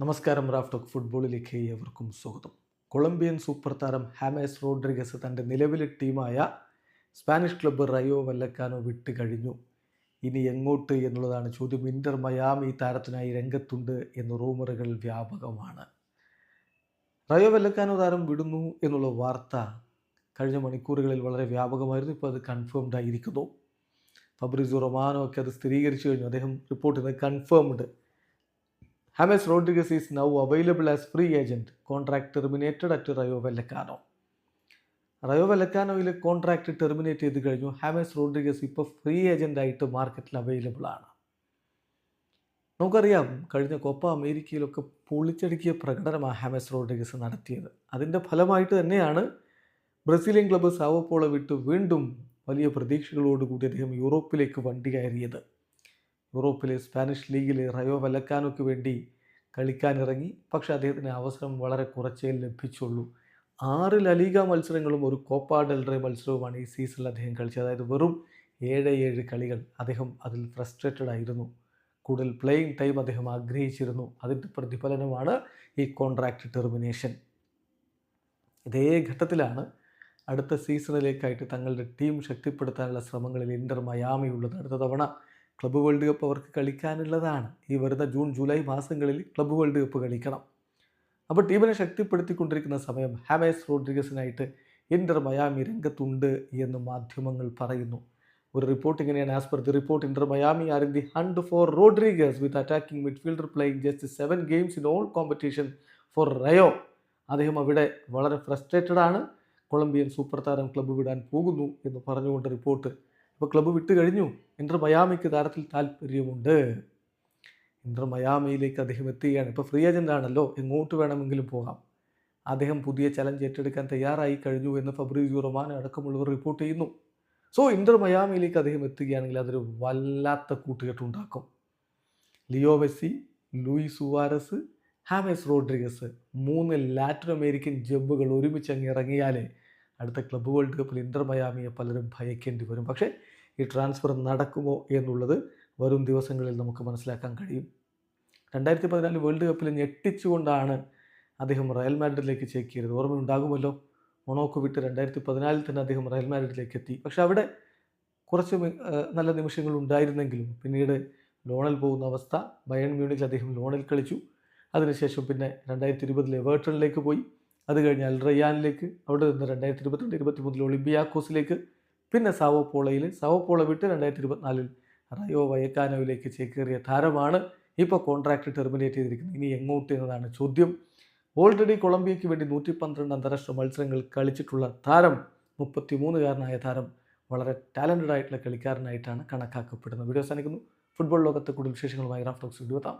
നമസ്കാരം റാഫ്റ്റോക്ക് ഫുട്ബോളിലേക്ക് ഏവർക്കും സ്വാഗതം. കൊളംബിയൻ സൂപ്പർ താരം ഹാമേസ് റോഡ്രിഗസ് തന്റെ നിലവിലെ ടീമായ സ്പാനിഷ് ക്ലബ്ബ് റയോ വല്ലക്കാനോ വിട്ട് കഴിഞ്ഞു. ഇനി എങ്ങോട്ട് എന്നുള്ളതാണ് ചോദ്യം. ഇന്റർ മയാമി താരത്തിനായി രംഗത്തുണ്ട് എന്ന റൂമറുകൾ വ്യാപകമാണ്. റയോ വല്ലക്കാനോ താരം വിടുന്നു എന്നുള്ള വാർത്ത കഴിഞ്ഞ മണിക്കൂറുകളിൽ വളരെ വ്യാപകമായിരുന്നു. ഇപ്പോൾ അത് കൺഫേംഡ് ആയിരിക്കുന്നു. ഫബ്രിസോ റൊമാനോ ഒക്കെ അത് സ്ഥിരീകരിച്ചു കഴിഞ്ഞു. അദ്ദേഹം റിപ്പോർട്ട് ചെയ്തത് confirmed James Rodriguez is now available as free agent contract terminated at Rayo Vallecano Rayo വെല്ലക്കാനോയിൽ contract terminate ചെയ്ത് കഴിഞ്ഞു. ഹാമസ് റോഡ്രിഗസ് ഇപ്പോൾ ഫ്രീ ഏജന്റ് ആയിട്ട് മാർക്കറ്റിൽ അവൈലബിൾ ആണ്. നമുക്കറിയാം കഴിഞ്ഞ കോപ്പ അമേരിക്കയിലൊക്കെ പൊളിച്ചടുക്കിയ പ്രകടനമാണ് ഹാമസ് റോഡ്രിഗസ് നടത്തിയത്. അതിന്റെ ഫലമായിട്ട് തന്നെയാണ് ബ്രസീലിയൻ ക്ലബ്ബ് സാവോപ്പോള വിട്ട് വീണ്ടും വലിയ പ്രതീക്ഷകളോടുകൂടി അദ്ദേഹം യൂറോപ്പിലേക്ക് വണ്ടി കയറിയത്. യൂറോപ്പിലെ സ്പാനിഷ് ലീഗിലെ റയോ വലക്കാനോക്ക് വേണ്ടി കളിക്കാനിറങ്ങി. പക്ഷേ അദ്ദേഹത്തിന് അവസരം വളരെ കുറച്ചേ ലഭിച്ചുള്ളൂ. ആറ് ലലീഗ മത്സരങ്ങളും ഒരു കോപ്പ ഡെൽറേ മത്സരവുമാണ് ഈ സീസണിൽ അദ്ദേഹം കളിച്ചത്. അതായത് വെറും ഏഴ് ഏഴ് കളികൾ അദ്ദേഹം അതിൽ ഫ്രസ്ട്രേറ്റഡ് ആയിരുന്നു. കൂടുതൽ പ്ലേയിങ് ടൈം അദ്ദേഹം ആഗ്രഹിച്ചിരുന്നു. അതിന്റെ പ്രതിഫലനമാണ് ഈ കോൺട്രാക്റ്റ് ടെർമിനേഷൻ ഇതേ ഘട്ടത്തിലാണ് അടുത്ത സീസണിലേക്കായിട്ട് തങ്ങളുടെ ടീം ശക്തിപ്പെടുത്താനുള്ള ശ്രമങ്ങളിൽ ഇന്റർ മയാമി ഉള്ളത് അടുത്ത തവണ ക്ലബ്ബ് വേൾഡ് കപ്പ് അവർക്ക് കളിക്കാനുള്ളതാണ്. ഈ വരുന്ന ജൂൺ ജൂലൈ മാസങ്ങളിൽ ക്ലബ്ബ് വേൾഡ് കപ്പ് കളിക്കണം. അപ്പോൾ ടീമിനെ ശക്തിപ്പെടുത്തിക്കൊണ്ടിരിക്കുന്ന സമയം ഹാമേസ് റോഡ്രിഗസിനായിട്ട് ഇന്റർ മയാമി രംഗത്തുണ്ട് എന്ന് മാധ്യമങ്ങൾ പറയുന്നു. ഒരു റിപ്പോർട്ട് ഇങ്ങനെയാണ്. As per the report Inter Miami are in the hunt for Rodriguez with attacking midfielder playing just seven games in all competition for Rayo അദ്ദേഹം അവിടെ വളരെ ഫ്രസ്ട്രേറ്റഡ് ആണ്. കൊളംബിയൻ സൂപ്പർ താരം ക്ലബ്ബ് വിടാൻ പോകുന്നു എന്ന് പറഞ്ഞുകൊണ്ട് റിപ്പോർട്ട് ഇപ്പോൾ ക്ലബ്ബ് വിട്ട് കഴിഞ്ഞു. ഇന്റർ മയാമിക്ക് താരത്തിൽ താല്പര്യമുണ്ട്. ഇന്റർ മയാമിയിലേക്ക് അദ്ദേഹം എത്തുകയാണ്. ഇപ്പോൾ ഫ്രീ ഏജന്റ് ആണല്ലോ. എങ്ങോട്ട് വേണമെങ്കിലും പോകാം. അദ്ദേഹം പുതിയ ചലഞ്ച് ഏറ്റെടുക്കാൻ തയ്യാറായി കഴിഞ്ഞു എന്ന് ഫബ്രീസിയോ റൊമാനോ അടക്കമുള്ളവർ റിപ്പോർട്ട് ചെയ്യുന്നു. സോ ഇന്റർ മയാമിയിലേക്ക് അദ്ദേഹം എത്തുകയാണെങ്കിൽ അതൊരു വല്ലാത്ത കൂട്ടുകെട്ടുണ്ടാക്കും. Leo Messi Luis Suarez James Rodriguez മൂന്ന് ലാറ്റിൻ അമേരിക്കൻ ജബ്ബുകൾ ഒരുമിച്ച് അങ്ങ് ഇറങ്ങിയാലേ അടുത്ത ക്ലബ്ബ് വേൾഡ് കപ്പിൽ ഇന്റർ മയാമിയെ പലരും ഭയക്കേണ്ടി വരും. പക്ഷേ ഈ ട്രാൻസ്ഫർ നടക്കുമോ എന്നുള്ളത് വരും ദിവസങ്ങളിൽ നമുക്ക് മനസ്സിലാക്കാൻ കഴിയും. രണ്ടായിരത്തി പതിനാല് വേൾഡ് കപ്പിൽ ഞെട്ടിച്ചുകൊണ്ടാണ് അദ്ദേഹം റയൽ മാഡ്രിഡിലേക്ക് ചേക്കിയത് ഓർമ്മയുണ്ടാകുമല്ലോ? മൊണോക്കോ വിട്ട് രണ്ടായിരത്തി പതിനാലിൽ തന്നെ അദ്ദേഹം റയൽ മാഡ്രിഡിലേക്ക് എത്തി. പക്ഷേ അവിടെ കുറച്ച് നല്ല നിമിഷങ്ങൾ ഉണ്ടായിരുന്നെങ്കിലും പിന്നീട് ലോണിൽ പോകുന്ന അവസ്ഥ ബയൺ മ്യൂണിക്കിൽ അദ്ദേഹം ലോണിൽ കളിച്ചു. അതിനുശേഷം പിന്നെ രണ്ടായിരത്തി ഇരുപതിൽ എവേർട്ടണിലേക്ക് പോയി. അത് കഴിഞ്ഞ് അൽ അവിടെ നിന്ന് രണ്ടായിരത്തി ഇരുപത്തിരണ്ട് ഇരുപത്തി മൂന്നിൽ ഒളിമ്പിയാക്കോസിലേക്ക് പിന്നെ സാവോ പോളയിൽ സാവോ പോള വിട്ട് രണ്ടായിരത്തി ഇരുപത്തിനാലിൽ റയോ വയക്കാനോയിലേക്ക് ചേക്കേറിയ താരമാണ് ഇപ്പോൾ കോൺട്രാക്റ്റ് ടെർമിനേറ്റ് ചെയ്തിരിക്കുന്നത്. ഇനി എങ്ങോട്ട് എന്നതാണ് ചോദ്യം. ഓൾറെഡി കൊളംബിയയ്ക്ക് വേണ്ടി നൂറ്റി പന്ത്രണ്ട് അന്താരാഷ്ട്ര മത്സരങ്ങൾ കളിച്ചിട്ടുള്ള താരം മുപ്പത്തി മൂന്നുകാരനായ താരം വളരെ ടാലന്റഡ് ആയിട്ടുള്ള കളിക്കാരനായിട്ടാണ് കണക്കാക്കപ്പെടുന്നത്. വീഡിയോ സാധിക്കുന്നു ഫുട്ബോൾ ലോകത്തെ കൂടുതൽ വിശേഷങ്ങളുമായി റാഫ്റ്റോക്സ് ഇരുപത്താം